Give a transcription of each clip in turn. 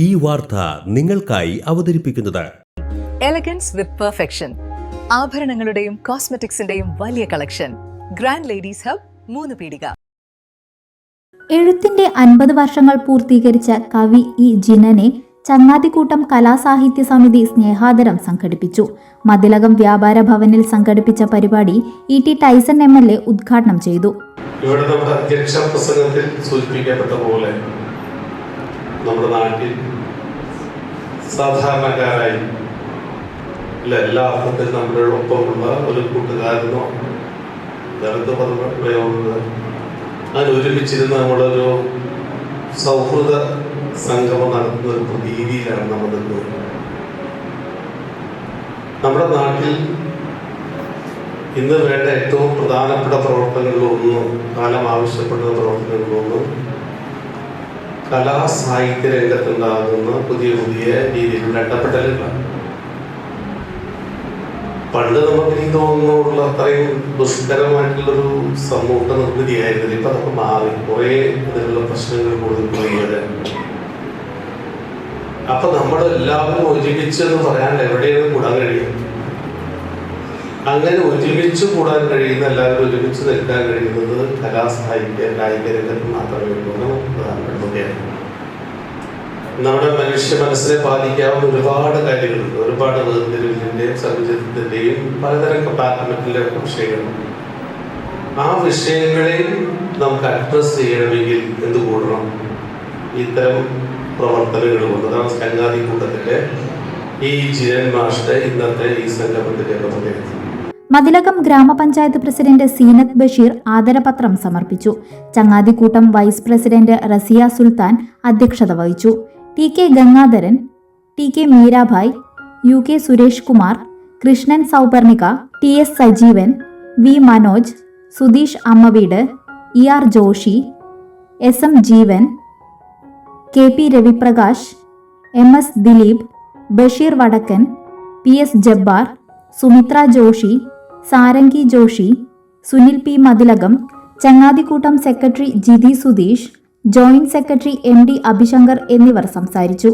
ഈ വാർത്ത നിങ്ങൾക്കായി അവതരിപ്പിക്കുന്നത്. എലഗൻസ് വിത്ത് പെർഫെക്ഷൻ ആഭരണങ്ങളുടെയും കോസ്മെറ്റിക്സിന്റെയും വലിയ കളക്ഷൻ ഗ്രാൻഡ് ലേഡീസ് ഹബ് മൂന്ന് പീടിക. എഴുത്തിന്റെ അൻപത് വർഷങ്ങൾ പൂർത്തീകരിച്ച കവി ഇ ജിനനെ ചങ്ങാതിക്കൂട്ടം കലാസാഹിത്യ സമിതി സ്നേഹാദരം സംഘടിപ്പിച്ചു. മതിലകം വ്യാപാര ഭവനിൽ സംഘടിപ്പിച്ച പരിപാടി E T Tyson M L A ഉദ്ഘാടനം ചെയ്തു. ഇവിടെ നമ്മുടെ അധ്യക്ഷ പ്രസംഗത്തിൽ സൂചിപ്പിക്കപ്പെട്ട പോലെ നമ്മുടെ നാട്ടിൽ സാധാരണക്കാരായി ഇല്ല എല്ലാ അർത്ഥത്തിലും നമ്മുടെ ഒപ്പമുള്ള ഒരു കൂട്ടുകാരനോ പ്രയോഗങ്ങൾ. അങ്ങനെ ഒരുമിച്ചിരുന്ന് നമ്മളൊരു സൗഹൃദ സംഗമം നടത്തുന്ന ഒരു പ്രതീതിയിലാണ് നമ്മൾ നിൽക്കുന്നത് നമ്മുടെ നാട്ടിൽ ഇന്ന് വേണ്ട ഏറ്റവും പ്രധാനപ്പെട്ട പ്രവർത്തനങ്ങളിലൊന്നും കാലം ആവശ്യപ്പെടുന്ന പ്രവർത്തനങ്ങളിലൊന്നും കലാ സാഹിത്യ രംഗത്തുണ്ടാകുന്ന പുതിയ പുതിയ രീതിയിലുള്ള ഇടപെടലുകളാണ് പണ്ട് നമുക്ക് ഈ തോന്നുന്നുള്ള അത്രയും ദുഷ്കരമായിട്ടുള്ളൊരു സമൂഹ നിർമ്മിതിയായിരുന്നില്ല. ഇപ്പൊ അതൊക്കെ മാറി. കുറേ ഇതിലുള്ള പ്രശ്നങ്ങൾ കൂടുതൽ പോയത് അപ്പൊ നമ്മളെല്ലാവരും ഒരുമിച്ച് എന്ന് പറയാൻ എവിടെയാണ് കൂടാൻ കഴിയും? അങ്ങനെ ഒരുമിച്ച് കൂടാൻ കഴിയുന്ന എല്ലാവരും ഒരുമിച്ച് നിൽക്കാൻ കഴിയുന്നത് കലാ സാഹിത്യ കായിക രംഗത്ത് മാത്രമേ ഉള്ളൂ. എന്ന് പ്രധാനപ്പെട്ടതാണ് നമ്മുടെ മനുഷ്യ മനസ്സിനെ ബാധിക്കാവുന്ന ഒരുപാട് കാര്യങ്ങളുണ്ട്. ഒരുപാട് വേർതിരിവിന്റെയും സർവചിത്രത്തിന്റെയും പലതരം കമ്പാർട്ട്മെന്റിലെ വിഷയങ്ങളുണ്ട്. ആ വിഷയങ്ങളെയും നമുക്ക് അഡ്രസ് ചെയ്യണമെങ്കിൽ എന്ത് കൂടണം? ഇത്തരം പ്രവർത്തനങ്ങൾ കൊണ്ട്. അതാണ് കൂട്ടത്തിന്റെ കൂട്ടത്തിലെ ഈ ജിരൻ മാഷ്ടെ ഇന്നത്തെ ഈ സംഗമത്തിന്റെ പ്രത്യേകത മതിലകം ഗ്രാമപഞ്ചായത്ത് പ്രസിഡന്റ് സീനത്ത് ബഷീർ ആദരപത്രം സമർപ്പിച്ചു. ചങ്ങാതിക്കൂട്ടം വൈസ് പ്രസിഡന്റ് റസിയ സുൽത്താൻ അധ്യക്ഷത വഹിച്ചു. T K Gangadharan T K Meerabhai U K Suresh Kumar Krishnan Souparnika T S Sajeevan V Manoj Sudheesh Ammaveedu E R Joshi S M Jeevan K P Raviprakash M S Dileep Basheer Vadakkan P S Jabbar Sumithra Joshi Sarangi Joshi Sunil P Mathilakam ചങ്ങാതിക്കൂട്ടം secretary Jithi Sudheesh joint secretary M D Abhishankar എന്നിവർ സംസാരിച്ചു.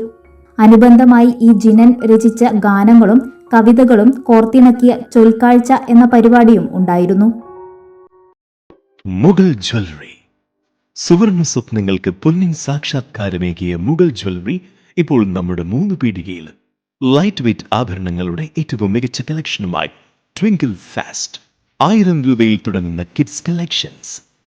അനുബന്ധമായി ഈ ജിനൻ രചിച്ച ഗാനങ്ങളും കവിതകളും കോർത്തിണക്കിയ ചൊൽക്കാഴ്ച എന്ന പരിപാടിയും ഉണ്ടായിരുന്നു. മുഗൾ ജ്വല്ലറി. സുവർണ സ്വപ്നങ്ങൾക്ക് പൊന്നിൻ സാക്ഷാത്കാരമേകിയ മുഗൾ ജ്വല്ലറി ഇപ്പോൾ നമ്മുടെ മൂന്ന് പീടികയിൽ. ലൈറ്റ് വെയ്റ്റ് ആഭരണങ്ങളുടെ ഏറ്റവും മികച്ച കളക്ഷനുമായി ട്വിങ്കിൾ ഫാസ്റ്റ് ആയിരം രൂപയിൽ തുടങ്ങുന്ന കിഡ്സ് കളക്ഷൻസ്